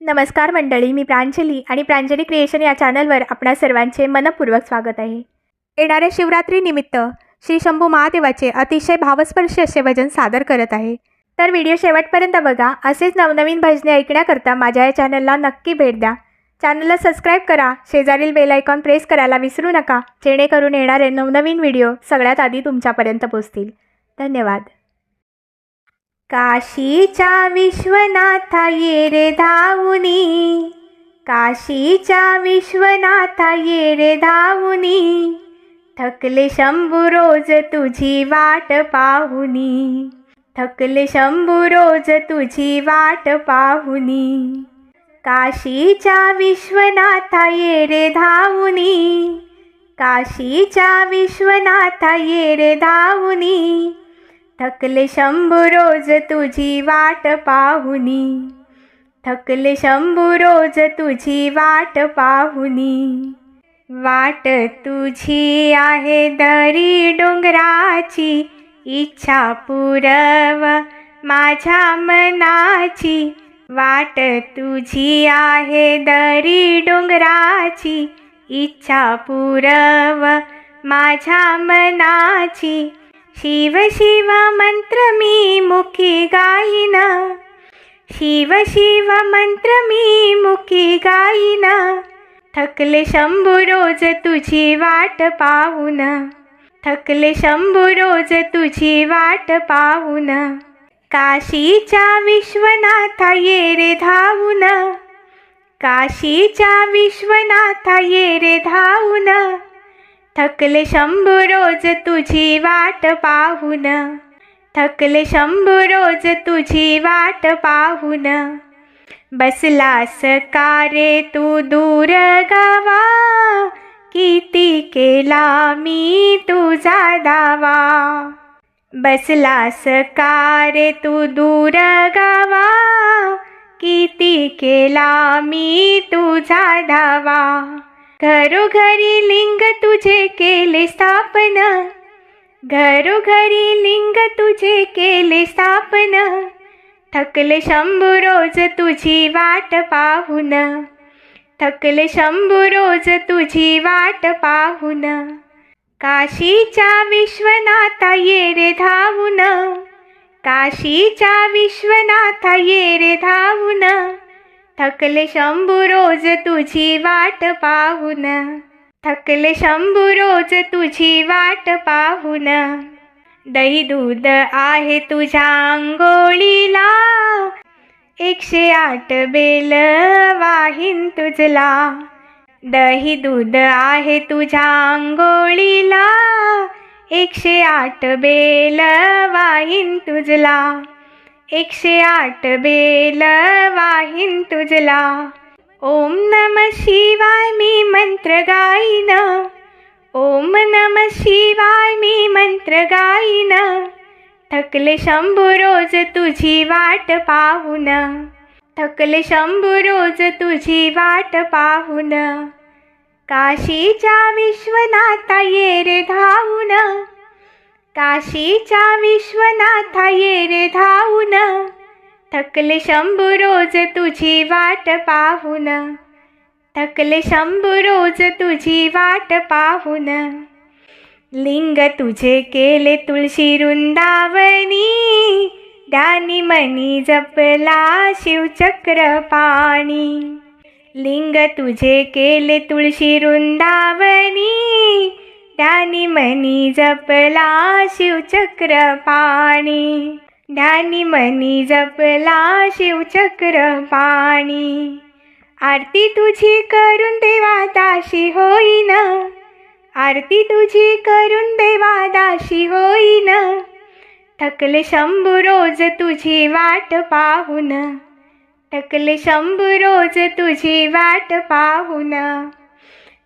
नमस्कार मंडळी मी प्रांजली आणि प्रांजली क्रिएशन या चॅनलवर आपणा सर्वांचे मनपूर्वक स्वागत आहे. येणाऱ्या शिवरात्रीनिमित्त श्री शंभू महादेवाचे अतिशय भावस्पर्शी असे भजन सादर करत आहे. तर व्हिडिओ शेवटपर्यंत बघा असेच नवनवीन भजने ऐकण्याकरता माझ्या या चॅनलला नक्की भेट द्या. चॅनलला सबस्क्राईब करा शेजारील बेल आयकॉन प्रेस करायला विसरू नका जेणेकरून येणारे नवनवीन व्हिडिओ सगळ्यात आधी तुमच्यापर्यंत पोचतील धन्यवाद. काशीच्या विश्वनाथा ये रे धावुनी. काशीच्या विश्वनाथा ये रे धावुनी. थकले शंभू रोज तुझी वाट पाहुनी. थकले शंभू रोज तुझी वाट पाहुनी. काशीच्या विश्वनाथा ये रे धावुनी. काशीच्या विश्वनाथा ये रे धावुनी. थकले शंभू रोज तुझी वाट पाहुनी. थकले शंभू रोज तुझी वाट पाहुनी. वाट तुझी आहे दरी डोंगराची इच्छा पुरव माझ्या मनाची. वाट तुझी आहे दरी डोंगराची इच्छा पुरव माझ्या मनाची. शिव शिव मंत्र मी मुखी गायिना शिव शिव मंत्र मी मुखी गायिना थकले शंभू रोज तुझी वाट पाहून. थकले शंभू रोज तुझी वाट पाहून. काशीच्या विश्वनाथा ये रे धावून. काशीच्या विश्वनाथा ये रे धावून. थकले शंभू रोज तुझी वाट पाहून. थकले शंभू रोज तुझी वाट पाहून. बसलास का रे तू दूर गावा. किती केला मी तुझा दावा. बसलास का रे तू दूर गावा. किती केला मी तुझा धावा घरोघरी लिंग तुझे केले स्थापन. घरोघरी लिंग तुझे केले स्थापन. थकले शंभू रोज तुझी वाट पाहून. थकले शंभू रोज तुझी वाट पाहून. काशीच्या विश्वनाथा ये रे धावून. काशीच्या विश्वनाथा ये रे धावून. थकले शंभू रोज तुझी वाट पाहून. थकले शंभू रोज तुझी वाट पाहून. दही दूध आहे तुझ्या आंघोळीला. एकशे आठ बेल वाहीन तुझला. दही दूध आहे तुझ्या आंघोळीला. एकशे आठ बेल वाहीन तुझला. एकशे आठ बेल वाहीन तुझला. ओम नम शिवाय मी मंत्र गाईन. ओम नम शिवाय मी मंत्र गाईन. थकले शंभू रोज तुझी वाट पाहून. थकले शंभू रोज तुझी वाट पाहून. काशीच्या विश्वनाथा ये रे धावून. काशीच्या विश्वनाथा ये रे धावून. थकले शंभू रोज तुझी वाट पाहून. थकले शंभू रोज तुझी वाट पाहून. लिंग तुझे केले तुळशी वृंदावनी. ध्यानी मनी जपला शिवचक्र पाणी. लिंग तुझे केले तुळशी वृंदावनी. ध्यानी मनी जपला शिवचक्र पाणी. ध्यानी मनी जपला शिवचक्र पाणी. आरती तुझी करून देवा दाशी होईन. आरती तुझी करून देवा दाशी होईन. थकले शंभू रोज तुझी वाट पाहून. थकले शंभू रोज तुझी वाट पाहून.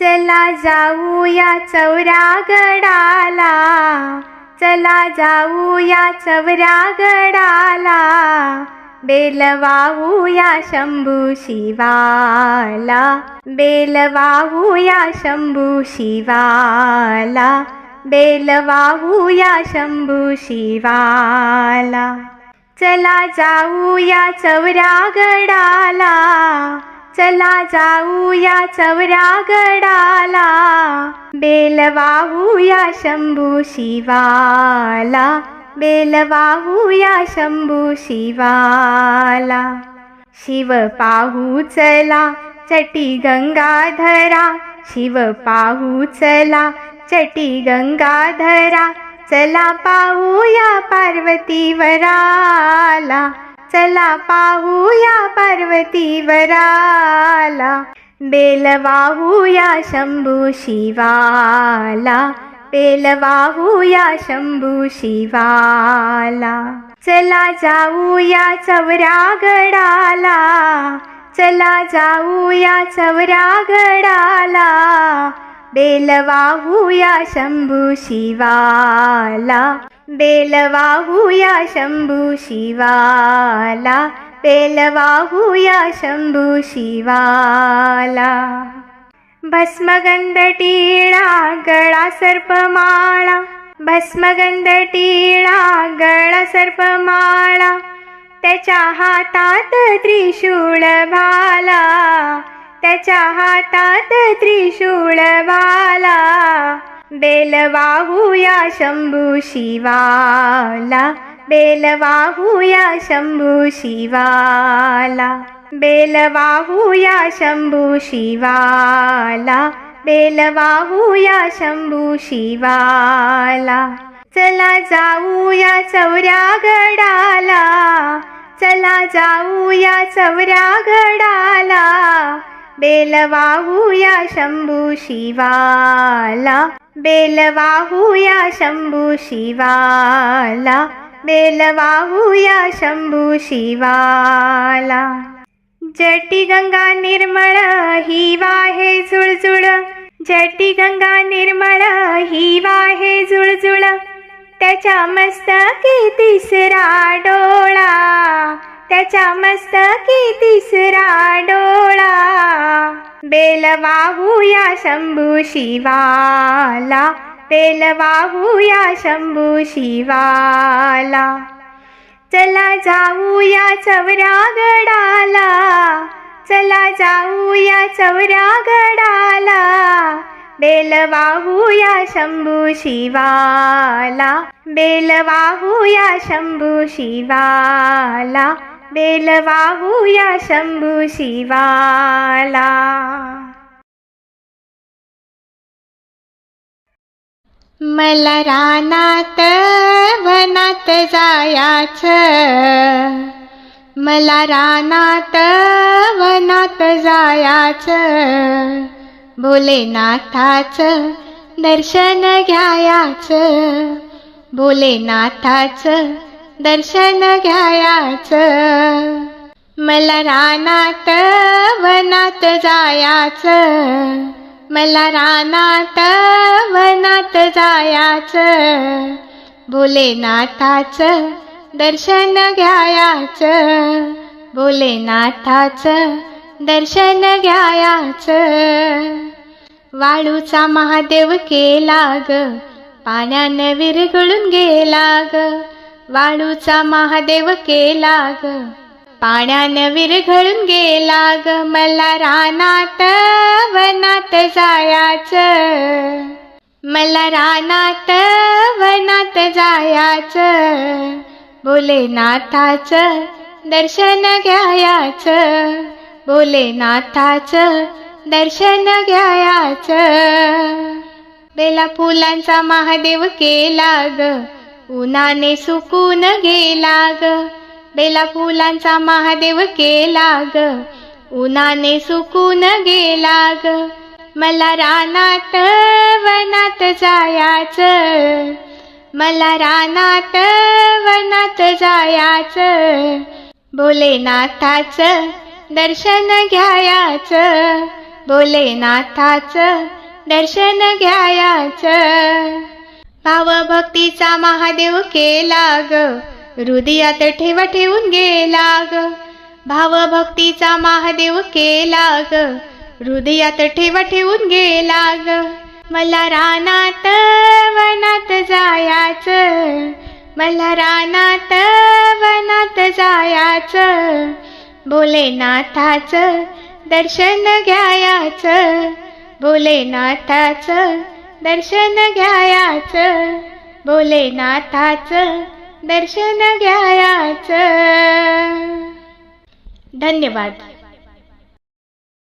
चला जाऊया चौरागडाला. चला जाऊया चौरागडाला. बेल वाहूया शंभू शिवाला. बेल वाहूया शंभू शिवाला. बेल वाहूया शंभू शिवाला. चला जाऊया चौरागडाला. चला जाऊया चौरागडाला बेल वाहूया शंभू शिवाला. बेल वाहूया शंभू शिवाला. शिव पाहू चला चटी गंगाधरा. शिव पाहू चला चटी गंगाधरा. चला पाहूया पार्वती वराला. चला पाहूया पार्वतीवराला बेल वाहूया शंभू शिवाला. बेल वाहूया शंभू शिवाला. चला जाऊया चौरागडाला चला जाऊया चवरा गडाला. बेलवाहूया शम्भु शिवाला। बेलवाहूया शम्भु शिवाला। बेलवाहूया शम्भु शिवाला। भस्मगन्धटीळा गळा गला भस्मगन्धटीळा गळा टिला त्याच्या हातात त्रिशूळ भाला। त्याच्या हातात त्रिशूळवाला. बेलवाहूया बेल वाहूया शंभू शिवाला. बेल वाहूया शंभू शिवाला. बेल वाहूया शंभू शिवाला. बेल वाहूया शंभू शिवाला. चला जाऊया चौरागडाला चला जाऊया चौऱ्या गडाला. बेलवाहूया शंभू शिवाला बेलवाहूया शंभू शिवाला बेलवाहूया शंभू शिवाला. जटी गंगा निर्मळ ही वाहे झुळझुळ जटी गंगा निर्मळ ही वाहे झुळझुळ त्याच्या मस्तकी तिसरा डो त्याच्या मस्तकी तिसरा डोळा. बेल वाहूया शंभू शिवाला. बेल वाहूया शंभू शिवाला. चला जाऊया चौरागडाला. चला जाऊया चौरागडाला. बेल वाहूया शंभू शिवाला. बेल वाहूया शंभू शिवाला. बेल वाहूया शंभू शिवाला. मला रानात वनात जायाचं. मला रानात वनात जायाचं. भोलेनाथाचं दर्शन घ्यायाचं. भोलेनाथाचं दर्शन घ्यायाचं. मला रानात वनात जायाचं. मला रानात वनात जायाचं. भोलेनाथाचं दर्शन घ्यायाचं. भोलेनाथाचं दर्शन घ्यायाचं. वाळूचा महादेव केला ग पाण्यानं विरघळून गेला ग वाळूचा महादेव केला ग पाण्यानं विरघळून गेला ग मला रानात वनात जायाचं. मला रानात वनात जायाचं. भोलेनाथाचं दर्शन घ्यायाचं. भोलेनाथाचं दर्शन घ्यायाचं. बेला फुलांचा महादेव केला ग उन्हाने सुकून गेला ग बेला फुलांचा महादेव केला ग उन्हाने सुकून गेला ग मला रानात वनात जायाचं. मला रानात वनात जायाचं. भोलेनाथाचं दर्शन घ्यायाचं. भोलेनाथाचं दर्शन घ्यायाचं. भावभक्तीचा महादेव केला ग हृदयात ठेवा ठेवून गेला ग भावभक्तीचा महादेव केला ग हृदयात ठेवा ठेवून गेला ग मला रानात वनात जायाचं. मला रानात वनात जायाचं. भोलेनाथाचं दर्शन घ्यायाचं. भोलेनाथाचं दर्शन घ्यायाचं भोलेनाथाचं दर्शन घ्यायाचं. धन्यवाद.